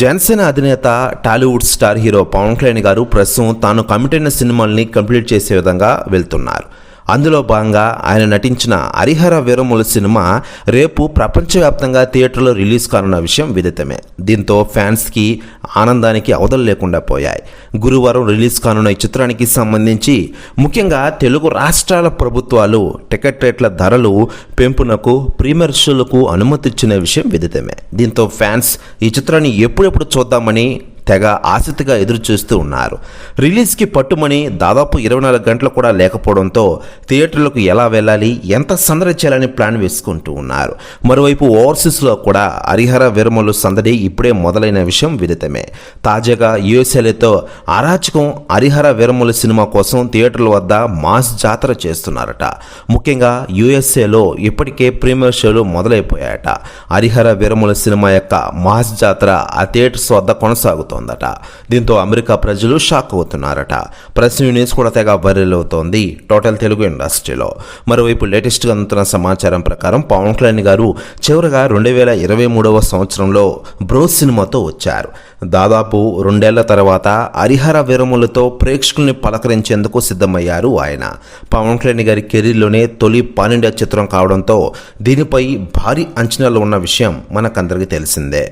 జనసేన అధినేత Tollywood star hero Pawan Kalyan garu ప్రస్తుతం తాను కమిట్ అయిన సినిమాల్ని కంప్లీట్ చేసే విధంగా వెళ్తున్నారు. అందులో భాగంగా ఆయన నటించిన హరిహర వీరముల సినిమా రేపు ప్రపంచవ్యాప్తంగా థియేటర్లో రిలీజ్ కానున్న విషయం విదితమే. దీంతో ఫ్యాన్స్కి ఆనందానికి అవధులు లేకుండా పోయాయి. గురువారం రిలీజ్ కానున్న ఈ చిత్రానికి సంబంధించి ముఖ్యంగా తెలుగు రాష్ట్రాల ప్రభుత్వాలు టికెట్ రేట్ల ధరలు పెంపునకు ప్రీమియర్ షోలకు అనుమతి ఇచ్చిన విషయం విదితమే. దీంతో ఫ్యాన్స్ ఈ చిత్రాన్ని ఎప్పుడెప్పుడు చూద్దామని తెగ ఆసక్తిగా ఎదురుచూస్తూ ఉన్నారు. రిలీజ్కి పట్టుమని దాదాపు ఇరవై నాలుగు గంటలు కూడా లేకపోవడంతో థియేటర్లకు ఎలా వెళ్ళాలి ఎంత సందడి చేయాలని ప్లాన్ వేసుకుంటూ ఉన్నారు. మరోవైపు ఓవర్సీస్లో కూడా హరిహర విరమలు సందడి ఇప్పుడే మొదలైన విషయం విదితమే. తాజాగా యుఎస్ఏలతో అరాచకం హరిహర విరమలు సినిమా కోసం థియేటర్ల వద్ద మాస్ జాతర చేస్తున్నారట. ముఖ్యంగా యుఎస్ఏలో ఇప్పటికే ప్రీమియర్ షోలు మొదలైపోయాయట. హరిహర విరమల సినిమా యొక్క మాస్ జాతర ఆ థియేటర్స్ వద్ద కొనసాగుతోందట దీంతో అమెరికా ప్రజలు షాక్ అవుతున్నారట. ప్రెస్ యూనిస్ కూడా తెగ వైరల్ అవుతోంది టోటల్ తెలుగు ఇండస్ట్రీలో. మరోవైపు లేటెస్ట్గా అందుతున్న సమాచారం ప్రకారం పవన్ కళ్యాణ్ గారు చివరగా రెండు వేల ఇరవై మూడవ సంవత్సరంలో బ్రో సినిమాతో వచ్చారు. దాదాపు రెండేళ్ళ తర్వాత హరిహర విరములతో ప్రేక్షకుల్ని పలకరించేందుకు సిద్ధమయ్యారు ఆయన. పవన్ కళ్యాణ్ గారి కెరీర్లోనే తొలి పాన్ ఇండియా చిత్రం కావడంతో దీనిపై భారీ అంచనాలు ఉన్న విషయం మనకందరికీ తెలిసిందే.